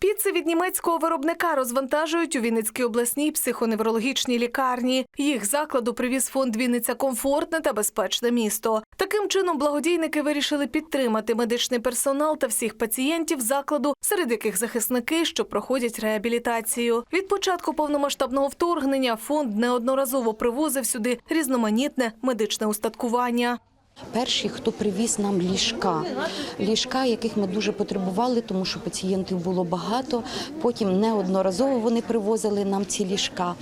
Піци від німецького виробника розвантажують у Вінницькій обласній психоневрологічній лікарні. Їх закладу привіз фонд Вінниця комфортне та безпечне місто. Таким чином, благодійники вирішили підтримати медичний персонал та всіх пацієнтів закладу, серед яких захисники, що проходять реабілітацію. Від початку повномасштабного вторгнення фонд неодноразово привозив сюди різноманітне медичне устаткування. Перші, хто привіз нам ліжка, ліжка, яких ми дуже потребували, тому що пацієнтів було багато. Потім неодноразово вони привозили нам ці ліжка.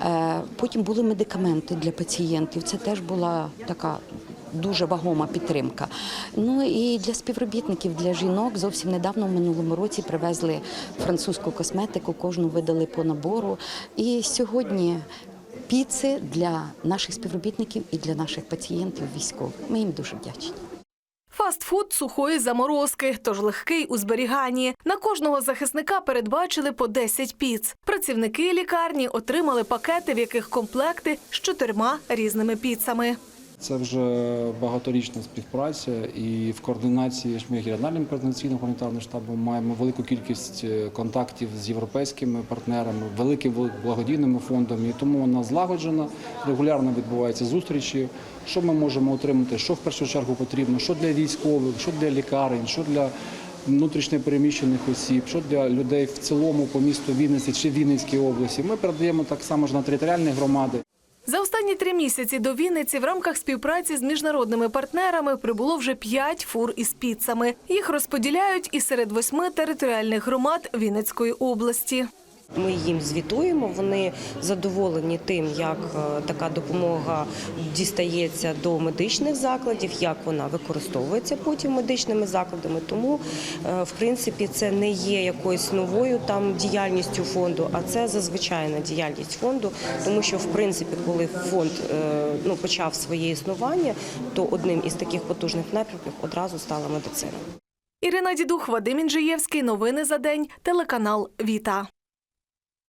Е, Потім були медикаменти для пацієнтів. Це теж була така. Дуже вагома підтримка. Ну і для співробітників, для жінок зовсім недавно в минулому році привезли французьку косметику, кожну видали по набору. І сьогодні піци для наших співробітників і для наших пацієнтів військових. Ми їм дуже вдячні. Фастфуд сухої заморозки, тож легкий у зберіганні. На кожного захисника передбачили по 10 піц. Працівники лікарні отримали пакети, в яких комплекти з чотирма різними піцами. Це вже багаторічна співпраця, і в координації ж ми регіональним координаційним гуманітарним штабом маємо велику кількість е, контактів з європейськими партнерами, великим благодійними фондами. Тому вона злагоджена, регулярно відбуваються зустрічі. Що ми можемо отримати, що в першу чергу потрібно, що для військових, що для лікарень, що для внутрішньопереміщених осіб, що для людей в цілому по місту Вінниці чи Вінницькій області. Ми передаємо так само ж на територіальні громади. За останні три місяці до Вінниці в рамках співпраці з міжнародними партнерами прибуло вже п'ять фур із піцами. Їх розподіляють і серед восьми територіальних громад Вінницької області. Ми їм звітуємо. Вони задоволені тим, як е, така допомога дістається до медичних закладів, як вона використовується потім медичними закладами. Тому, е, в принципі, це не є якоюсь новою там діяльністю фонду, а це зазвичайна діяльність фонду. Тому що, в принципі, коли фонд е, ну почав своє існування, то одним із таких потужних напрямків одразу стала медицина. Ірина Дідух, Вадим Інжиєвський. Новини за день. Телеканал Віта.